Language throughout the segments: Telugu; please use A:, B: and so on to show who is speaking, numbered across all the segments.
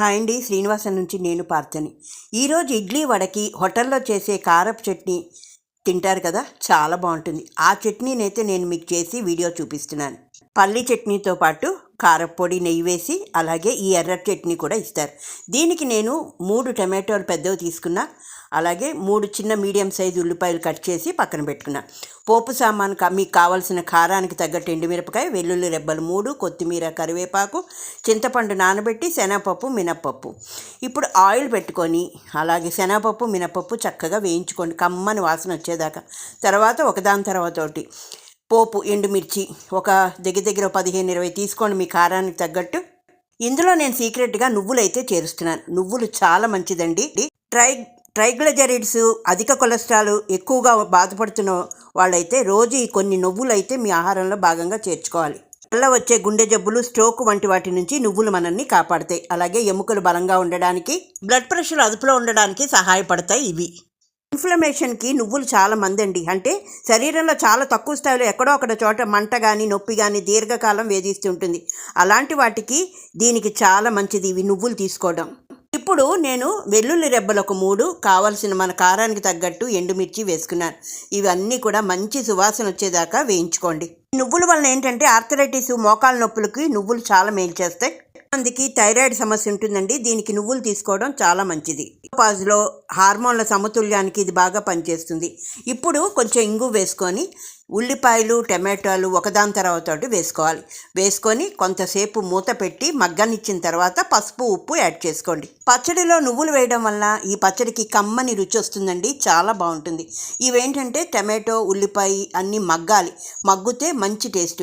A: హాయ్ అండి శ్రీనివాసన్ నుంచి నేను పార్థని ఈరోజు ఇడ్లీ వడకి హోటల్లో చేసే కారపు చట్నీ తింటారు కదా చాలా బాగుంటుంది. ఆ చట్నీనైతే నేను మీకు చేసి వీడియో చూపిస్తున్నాను. పల్లి చట్నీతో పాటు కారప్పొడి నెయ్యి వేసి అలాగే ఈ ఎర్ర చట్నీ కూడా ఇస్తారు. దీనికి నేను మూడు టమాటోలు పెద్దవి తీసుకున్నా. అలాగే మూడు చిన్న మీడియం సైజు ఉల్లిపాయలు కట్ చేసి పక్కన పెట్టుకున్నా. పోపు సామాన్ మీకు కావాల్సిన కారానికి తగ్గట్టు ఎండుమిరపకాయ వెల్లుల్లి రెబ్బలు మూడు కొత్తిమీర కరివేపాకు చింతపండు నానబెట్టి శనగపప్పు మినప్పప్పు. ఇప్పుడు ఆయిల్ పెట్టుకొని అలాగే శనగపప్పు మినప్పప్పు చక్కగా వేయించుకోండి. కమ్మని వాసన వచ్చేదాకా. తర్వాత ఒకదాని తర్వాత ఒకటి పోపు ఎండుమిర్చి ఒక దగ్గర దగ్గర పదిహేను ఇరవై తీసుకోండి మీ కారానికి తగ్గట్టు. ఇందులో నేను సీక్రెట్గా నువ్వులు అయితే చేరుస్తున్నాను. నువ్వులు చాలా మంచిదండి. ట్రై ట్రైగ్లజరిడ్స్ అధిక కొలెస్ట్రాల్ ఎక్కువగా బాధపడుతున్న వాళ్ళైతే రోజు కొన్ని నువ్వులు అయితే మీ ఆహారంలో భాగంగా చేర్చుకోవాలి. వల్ల వచ్చే గుండె జబ్బులు స్ట్రోక్ వంటి వాటి నుంచి నువ్వులు మనల్ని కాపాడతాయి. అలాగే ఎముకలు బలంగా ఉండడానికి బ్లడ్ ప్రెషర్ అదుపులో ఉండడానికి సహాయపడతాయి ఇవి. ఇన్ఫ్లమేషన్కి నువ్వులు చాలా మందండి. అంటే శరీరంలో చాలా తక్కువ స్థాయిలో ఎక్కడో ఒకటి చోట మంట కానీ నొప్పి కానీ దీర్ఘకాలం వేధిస్తుంటుంది అలాంటి వాటికి దీనికి చాలా మంచిది ఇవి నువ్వులు తీసుకోవడం. ఇప్పుడు నేను వెల్లుల్లి రెబ్బలు ఒక మూడు కావలసిన మన కారానికి తగ్గట్టు ఎండుమిర్చి వేసుకున్నాను. ఇవన్నీ కూడా మంచి సువాసన వచ్చేదాకా వేయించుకోండి. నువ్వుల వలన ఏంటంటే ఆర్థరైటిస్ మోకాల నొప్పులకి నువ్వులు చాలా మేలు చేస్తాయి. మందికి థైరాయిడ్ సమస్య ఉంటుందండి. దీనికి నువ్వులు తీసుకోవడం చాలా మంచిది. పాజ్లో హార్మోన్ల సమతుల్యానికి ఇది బాగా పనిచేస్తుంది. ఇప్పుడు కొంచెం ఇంగు వేసుకొని ఉల్లిపాయలు టమాటాలు ఒకదాని తర్వాత ఒకటి వేసుకోవాలి. వేసుకొని కొంతసేపు మూత పెట్టి మగ్గనిచ్చిన తర్వాత పసుపు ఉప్పు యాడ్ చేసుకోండి. పచ్చడిలో నువ్వులు వేయడం వల్ల ఈ పచ్చడికి కమ్మని రుచి వస్తుందండి. చాలా బాగుంటుంది. ఇవేంటంటే టమాటో ఉల్లిపాయ అన్నీ మగ్గాలి. మగ్గితే మంచి టేస్ట్.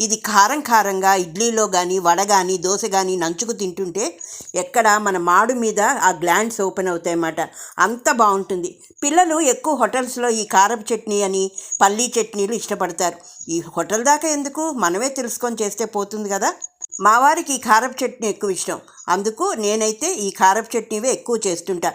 A: ఇది కారం కారంగా ఇడ్లీలో కానీ వడ కానీ దోశ కానీ నంచుకు తింటుంటే ఎక్కడ మన మాడు మీద ఆ గ్లాండ్స్ ఓపెన్ అవుతాయన్నమాట. అంత బాగుంటుంది. పిల్లలు ఎక్కువ హోటల్స్లో ఈ కారపు చట్నీ అని పల్లీ చట్నీ చట్నీలు ఇష్టపడతారు. ఈ హోటల్ దాకా ఎందుకు? మనమే తెలుసుకొని చేస్తే పోతుంది కదా? మా వారికి ఈ కారపు చట్నీ ఎక్కువ ఇష్టం. అందుకు నేనైతే ఈ కారపు చట్నీవే ఎక్కువ చేస్తుంటా.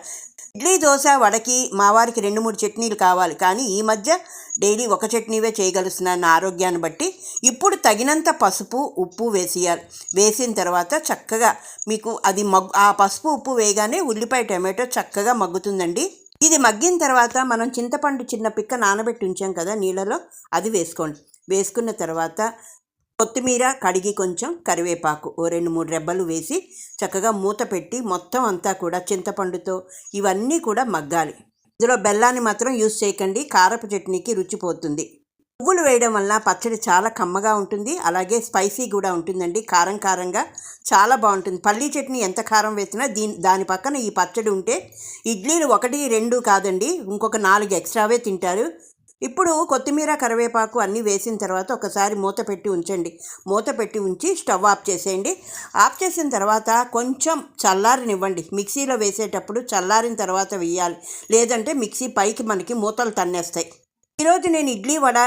A: ఇడ్లీ దోశ వడకి మా వారికి రెండు మూడు చట్నీలు కావాలి. కానీ ఈ మధ్య డైలీ ఒక చట్నీవే చేయగలుస్తున్నాను నా ఆరోగ్యాన్ని బట్టి. ఇప్పుడు తగినంత పసుపు ఉప్పు వేసేయాలి. వేసిన తర్వాత చక్కగా మీకు అది మగ్గు ఆ పసుపు ఉప్పు వేయగానే ఉల్లిపాయ టమాటో చక్కగా మగ్గుతుందండి. ఇది మగ్గిన తర్వాత మనం చింతపండు చిన్న పిక్క నానబెట్టి ఉంచాం కదా నీళ్ళలో అది వేసుకోండి. వేసుకున్న తర్వాత కొత్తిమీర కడిగి కొంచెం కరివేపాకు ఓ రెండు మూడు రెబ్బలు వేసి చక్కగా మూత పెట్టి మొత్తం అంతా కూడా చింతపండుతో ఇవన్నీ కూడా మగ్గాలి. ఇందులో బెల్లాన్ని మాత్రం యూజ్ చేయకండి. కారపు చట్నీకి రుచిపోతుంది పువ్వులు వేయడం వల్ల పచ్చడి చాలా కమ్మగా ఉంటుంది. అలాగే స్పైసీ కూడా ఉంటుందండి. కారం కారంగా చాలా బాగుంటుంది. పల్లీ చట్నీ ఎంత కారం వేసినా దీని దాని పక్కన ఈ పచ్చడి ఉంటే ఇడ్లీలు ఒకటి రెండు కాదండి. ఇంకొక నాలుగు ఎక్స్ట్రావే తింటారు. ఇప్పుడు కొత్తిమీర కరివేపాకు అన్నీ వేసిన తర్వాత ఒకసారి మూత పెట్టి ఉంచండి. మూత పెట్టి ఉంచి స్టవ్ ఆఫ్ చేసేయండి. ఆఫ్ చేసిన తర్వాత కొంచెం చల్లారనివ్వండి. మిక్సీలో వేసేటప్పుడు చల్లారిన తర్వాత వేయాలి. లేదంటే మిక్సీ పైకి మనకి మూతలు తన్నేస్తాయి. ఈరోజు నేను ఇడ్లీ వడ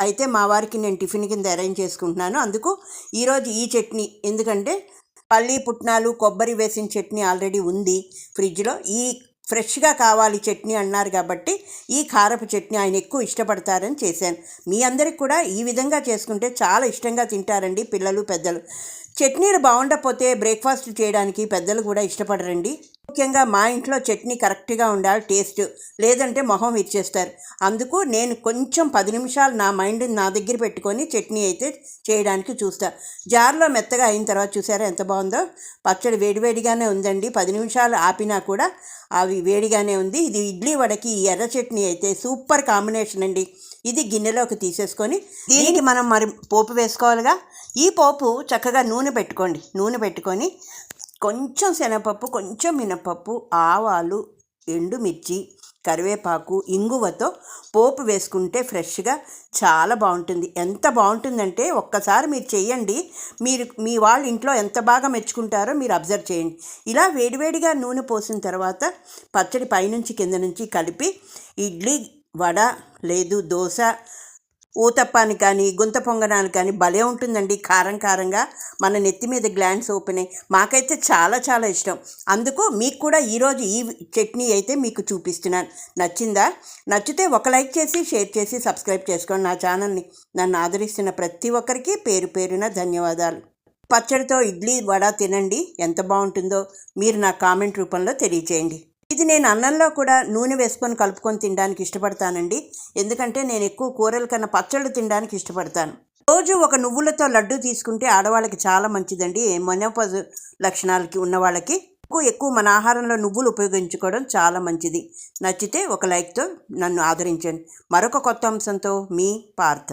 A: అయితే మా వారికి నేను టిఫిన్ కింద అరేంజ్ చేసుకుంటున్నాను. అందుకు ఈరోజు ఈ చట్నీ. ఎందుకంటే పల్లి పుట్నాలు కొబ్బరి వేసిన చట్నీ ఆల్రెడీ ఉంది ఫ్రిడ్జ్లో. ఈ ఫ్రెష్గా కావాలి చట్నీ అన్నారు కాబట్టి ఈ కారపు చట్నీ ఆయన ఎక్కువ ఇష్టపడతారని చేశాను. మీ అందరికి కూడా ఈ విధంగా చేసుకుంటే చాలా ఇష్టంగా తింటారండి పిల్లలు పెద్దలు. చట్నీలు బాగుండకపోతే బ్రేక్ఫాస్ట్ చేయడానికి పెద్దలు కూడా ఇష్టపడరండి. ముఖ్యంగా మా ఇంట్లో చట్నీ కరెక్ట్గా ఉండాలి టేస్ట్ లేదంటే మొహం ఇచ్చేస్తారు అందుకు నేను కొంచెం పది నిమిషాలు నా మైండ్ నా దగ్గర పెట్టుకొని చట్నీ అయితే చేయడానికి చూస్తా. జార్లో మెత్తగా అయిన తర్వాత చూసారా ఎంత బాగుందో? పచ్చడి వేడివేడిగానే ఉందండి. పది నిమిషాలు ఆపినా కూడా అవి వేడిగానే ఉంది. ఇది ఇడ్లీ వడకి ఈ ఎర్ర చట్నీ అయితే సూపర్ కాంబినేషన్ అండి. ఇది గిన్నెలోకి తీసేసుకొని దీనికి మనం మరి పోపు వేసుకోవాలిగా. ఈ పోపు చక్కగా నూనె పెట్టుకోండి. నూనె పెట్టుకొని కొంచెం శనగపప్పు కొంచెం మినపప్పు ఆవాలు ఎండుమిర్చి కరివేపాకు ఇంగువతో పోపు వేసుకుంటే ఫ్రెష్గా చాలా బాగుంటుంది. ఎంత బాగుంటుందంటే ఒక్కసారి మీరు చేయండి. మీరు మీ వాళ్ళ ఇంట్లో ఎంత బాగా మెచ్చుకుంటారో మీరు అబ్జర్వ్ చేయండి. ఇలా వేడివేడిగా నూనె పోసిన తర్వాత పచ్చడి పైనుంచి కింద నుంచి కలిపి ఇడ్లీ వడ లేదు దోశ ఊతప్పాని కానీ గుంత పొంగనాలు కానీ భలే ఉంటుందండి. కారం కారంగా మన నెత్తి మీద గ్లాండ్స్ ఓపెన్ అయ్యి మాకైతే చాలా చాలా ఇష్టం. అందుకు మీకు కూడా ఈరోజు ఈ చట్నీ అయితే మీకు చూపిస్తున్నాను. నచ్చిందా? నచ్చితే ఒక లైక్ చేసి షేర్ చేసి సబ్స్క్రైబ్ చేసుకోండి. నా ఛానల్ని నన్ను ఆదరిస్తున్న ప్రతి ఒక్కరికి పేరు పేరున ధన్యవాదాలు. పచ్చడితో ఇడ్లీ వడ తినండి. ఎంత బాగుంటుందో మీరు నా కామెంట్ రూపంలో తెలియచేయండి ఇది నేను అన్నంలో కూడా నూనె వేసుకొని కలుపుకొని తినడానికి ఇష్టపడతానండి. ఎందుకంటే నేను ఎక్కువ కూరల కన్నా పచ్చళ్ళు తినడానికి ఇష్టపడతాను. రోజు ఒక నువ్వులతో లడ్డు తీసుకుంటే ఆడవాళ్ళకి చాలా మంచిదండి. మనోపజ లక్షణాలకి ఉన్న వాళ్ళకి ఎక్కువ ఎక్కువ మన ఆహారంలో నువ్వులు ఉపయోగించుకోవడం చాలా మంచిది. నచ్చితే ఒక లైక్తో నన్ను ఆదరించండి. మరొక కొత్త అంశంతో మీ పార్థ.